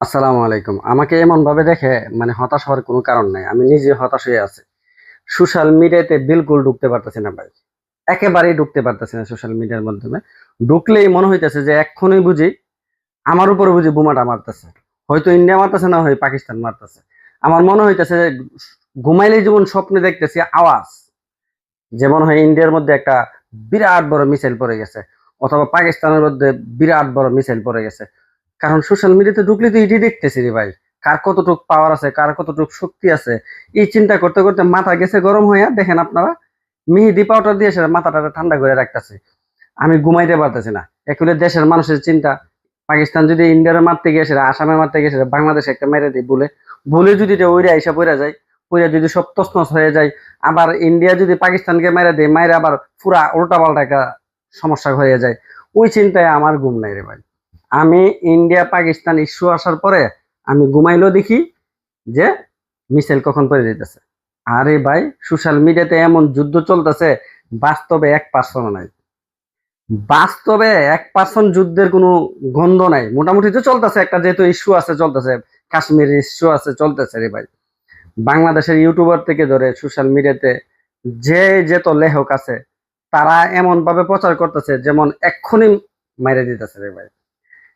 আসসালামু আলাইকুম। আমাকে এমন ভাবে দেখে মানে হতাশ হওয়ার কোনো কারণ নাই। আমি নিজে হতাশ হয়ে আছি। সোশ্যাল মিডিয়াতে বিলকুল ঢুকতে পারতেছি না ভাই। একেবারেই ঢুকতে পারতেছি না সোশ্যাল মিডিয়ার মাধ্যমে। ঢুকলেই মনে হইতেছে যে এক্ষুনি বুঝি আমার উপরে বুঝি বোমাটা মারতেছে। হয়তো ইন্ডিয়া মারতেছে, না হয় পাকিস্তান মারতেছে। আমার মনে হইতেছে যে ঘুমাইলেই যেমন স্বপ্নে দেখতেছি, আওয়াজ। যেমন হয় ইন্ডিয়ার মধ্যে একটা বিরাট বড় মিসাইল পড়ে গেছে। অথবা পাকিস্তানের মধ্যে বিরাট বড় মিসাইল পড়ে গেছে। কারণ সোশ্যাল মিডিয়াতে ঢুকলে তো এটি দেখতেছি রে ভাই। কার কতটুক পাওয়ার আছে, কার কতটুক শক্তি আছে, এই চিন্তা করতে করতে মাথা গেছে গরম হইয়া, দেখেন আপনারা, মিহিদি পাউডার দিয়ে সেটা মাথাটা ঠান্ডা করে রাখতেছে। আমি ঘুমাইতে পারতেছি না। একুলে দেশের মানুষের চিন্তা। পাকিস্তান যদি ইন্ডিয়ার মারতে গিয়ে সেটা আসামে মারতে গিয়ে সেটা বাংলাদেশে একটা মেরে দিই বলে। বলে যদি এটা ওইরা এসে পড়ে যায় পড়ে যদি সব তসনস হয়ে যায়, আবার ইন্ডিয়া যদি পাকিস্তানকে মেরে দেয় মায়ের আবার পুরা উল্টা পাল্টা একটা সমস্যা হয়ে যায়। ওই চিন্তায় আমার ঘুম নাই রে ভাই। আমি ইন্ডিয়া পাকিস্তান ইস্যু আসার পরে আমি ঘুমাইলেও দেখি যে মিসাইল কখন পড়ে যেতেছে আরে ভাই সোশ্যাল মিডিয়াতে এমন যুদ্ধ চলতেছে, বাস্তবে এক পার্সেন্ট নাই। বাস্তবে এক পার্সেন্ট যুদ্ধের কোনো গন্ধ নাই। মোটামুটি তো চলতেছে, একটা যেহেতু ইস্যু আছে, চলতেছে। কাশ্মীর ইস্যু আছে, চলতেছে রে ভাই। বাংলাদেশের ইউটিউবার থেকে ধরে সোশ্যাল মিডিয়াতে যে যেত লেখক আছে, তারা এমন ভাবে প্রচার করতেছে যেমন এক্ষুনি মাইরে দিতেছে রে ভাই।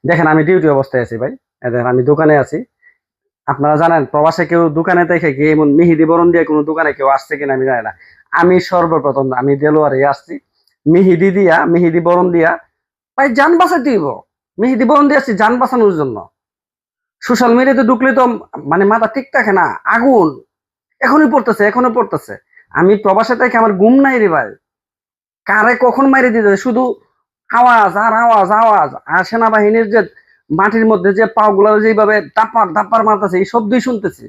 দেখেন আমি ডিউটি অবস্থায় আছি ভাই। দেখেন আমি দোকানে আছি। আপনারা জানেন, প্রবাসে কেউ দোকানে দেখে কি এমন মিহিদি বরণ দিয়ে কোনো দোকানে কেউ আসছে কিনা আমি জানি না। আমি সর্বপ্রথম, আমি দেলোয়ারে আসছি। মিহিদি দিয়া, মিহিদি বরণ দিয়া, ভাই যান বাঁচাতে দিব মিহিদি বরণ দিয়ে আসছি যান বাঁচানোর জন্য। সোশ্যাল মিডিয়াতে ঢুকলে তো মানে মাথা ঠিক থাকে না, আগুন। এখনই পড়তেছে এখনই পড়তেছে। আমি প্রবাসে থেকে আমার ঘুম নাই রে ভাই। কারে কখন মাইরে দিতে শুধু আওয়াজ আর আওয়াজ আওয়াজ। আর সেনাবাহিনীর যে মাটির মধ্যে যে পাগুলো যেভাবে দাপার দাপার মারতেছে, এই শব্দই শুনতেছি।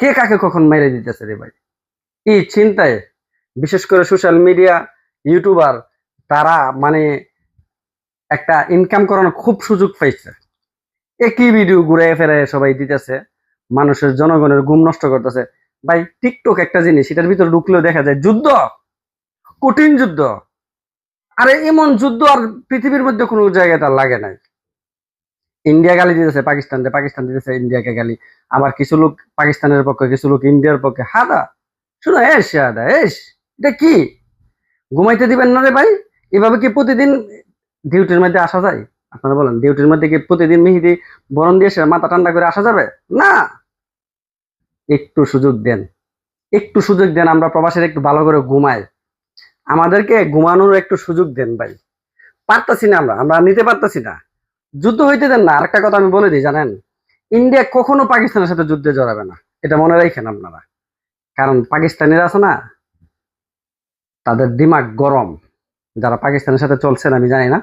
কে কাকে কখন মেরে দিতেছে রে ভাই? এই চিন্তায়? বিশেষ করে সোশ্যাল মিডিয়া ইউটিউবার তারা মানে একটা ইনকাম করানোর খুব সুযোগ পাইছে। একই ভিডিও ঘুরে ফেরে সবাই দিতেছে, মানুষের জনগণের ঘুম নষ্ট করতেছে। ভাই টিকটক একটা জিনিস, এটার ভিতরে ঢুকলেও দেখা যায়, যুদ্ধ! কঠিন যুদ্ধ! আরে এমন যুদ্ধ আর পৃথিবীর মধ্যে কোনো জায়গায় তার লাগে নাই। ইন্ডিয়া গালি দিতেছে, পাকিস্তান পাকিস্তান দিতেছে ইন্ডিয়াকে গালি। আবার কিছু লোক পাকিস্তানের পক্ষে, কিছু লোক ইন্ডিয়ার পক্ষে। হাদা, শুনো এস হাদা এস এটা কি? ঘুমাইতে দিবেন না রে ভাই? এভাবে কি প্রতিদিন ডিউটির মধ্যে আসা যায়? আপনারা বলেন, ডিউটির মধ্যে কি প্রতিদিন মিহিদি বরণ দিয়ে সে মাথা ঠান্ডা করে আসা যাবে? না। একটু সুযোগ দেন। একটু সুযোগ দেন, আমরা প্রবাসীর একটু ভালো করে ঘুমাই আমাদেরকে ঘুমানোর একটু সুযোগ দেন ভাই। পারতাছি না আমরা আমরা নিতে পারতাছি না। যুদ্ধ হইতে দেন না, আরেকটা কথা আমি বলে দিই, জানেন? ইন্ডিয়া কখনো পাকিস্তানের সাথে যুদ্ধে জড়াবে না। এটা মনে রাখেন আপনারা। কারণ পাকিস্তানিরা আছে না, তাদের দিমাগ গরম। যারা পাকিস্তানের সাথে চলছেন, আমি জানি না।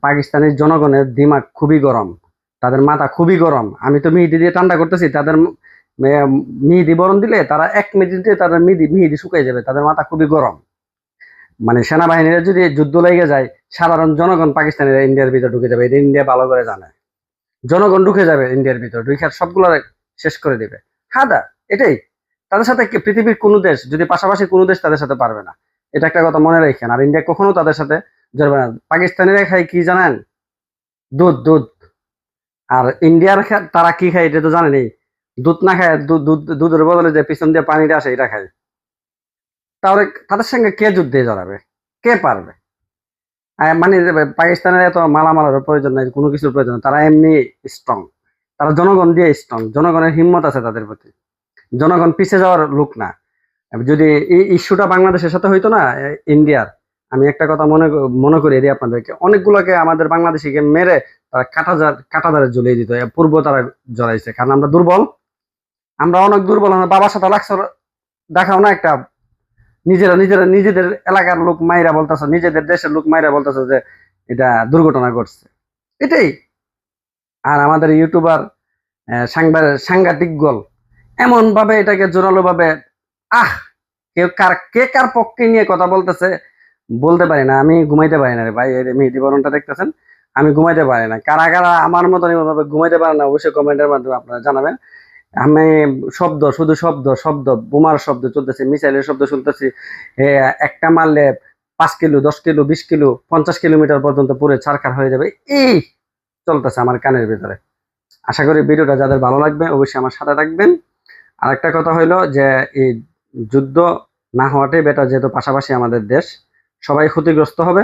পাকিস্তানের জনগণের দিমাগ খুবই গরম। তাদের মাথা খুবই গরম। আমি তো মিহিদি দিয়ে ঠান্ডা করতেছি, তাদের মিহিদি বরণ দিলে তারা এক মিনিটে তাদের মিহিদি মিহিদি শুকিয়ে যাবে। তাদের মাথা খুবই গরম। মানে সেনাবাহিনীরা যদি যুদ্ধ লেগে যায়, সাধারণ জনগণ পাকিস্তানিরা ইন্ডিয়ার ভিতর ঢুকে যাবে, এটা ইন্ডিয়া ভালো করে জানে। জনগণ ঢুকে যাবে ইন্ডিয়ার ভিতর ঢুকে সবগুলো শেষ করে দিবে। হ্যাঁ দা, এটাই। তাদের সাথে পৃথিবীর কোনো দেশ, যদি পাশাপাশি কোনো দেশ তাদের সাথে পারবে না? এটা একটা কথা মনে রাখেন। আর ইন্ডিয়া কখনো তাদের সাথে জড়বে না। পাকিস্তানিরা খায় কি জানেন? দুধ দুধ। আর ইন্ডিয়ার তারা কি খায় এটা তো জানেনি দুধ না খায় দুধ, দুধের বদলে যে পিছন দিয়ে পানিটা আসে, এটা খায়। তাহলে তাদের সঙ্গে কে যুদ্ধে জড়াবে? কে পারবে? মানে পাকিস্তানের এত মালামালের প্রয়োজন নাই, কোনো কিছুর প্রয়োজন। তারা এমনি স্ট্রং তারা জনগণ দিয়ে স্ট্রং জনগণের হিম্মত আছে তাদের প্রতি। জনগণ পিছিয়ে যাওয়ার লোক না। যদি এই ইস্যুটা বাংলাদেশের সাথে হইতো না ইন্ডিয়ার, আমি একটা কথা মনে মনে করি দিই আপনাদেরকে। অনেকগুলোকে আমাদের বাংলাদেশিকে মেরে তারা কাটা কাটাদারে জ্বলিয়ে দিত। পূর্ব তারা জ্বলাইছে কারণ আমরা দুর্বল। আমরা অনেক দুর্বল। বাবার সাথে লাগছে। দেখাও না একটা নিজেরা নিজেরা নিজেদের এলাকার লোক মাইরা বলতেছে, নিজেদের দেশের লোক মাইরা বলতেছে যে এটা দুর্ঘটনা ঘটছে। এটাই। আর আমাদের ইউটিউবার সাংবাদিক সাংঘাতিক গল এমন ভাবে এটাকে জোরালো ভাবে আহ, কেউ কার, কে কার পক্ষে নিয়ে কথা বলতেছে বলতে পারি না, আমি ঘুমাইতে পারি না রে ভাই মেহেদি বরণটা দেখতেছেন, আমি ঘুমাইতে পারি না। কারা কারা আমার মতন এভাবে ঘুমাইতে পারে না, অবশ্যই কমেন্টের মাধ্যমে আপনারা জানাবেন। আমি শব্দ, শুধু শব্দ শব্দ, বোমার শব্দ চলতেছে, মিসাইলের শব্দ শুনতেছি একটা মারলে পাঁচ কিলো, দশ কিলো, বিশ কিলো, পঞ্চাশ কিলোমিটার পর্যন্ত পুরো ছারখার হয়ে যাবে। এই চলতেছে আমার কানের ভিতরে। আশা করি ভিডিওটা যাদের ভালো লাগবে, অবশ্যই আমার সাথে থাকবেন। আর একটা কথা হইল যে, এই যুদ্ধ না হওয়াটাই বেটার যেহেতু পাশাপাশি আমাদের দেশ। সবাই ক্ষতিগ্রস্ত হবে।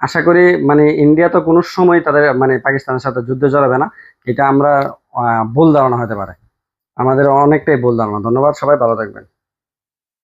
আশা করি মানে ইন্ডিয়া তো কোনো সময় তাদের মানে পাকিস্তানের সাথে যুদ্ধ জড়াবে না। এটা আমরা ভুল ধারণা হতে পারে। আমাদের অনেকটাই বললাম ধন্যবাদ সবাই ভালো থাকবেন।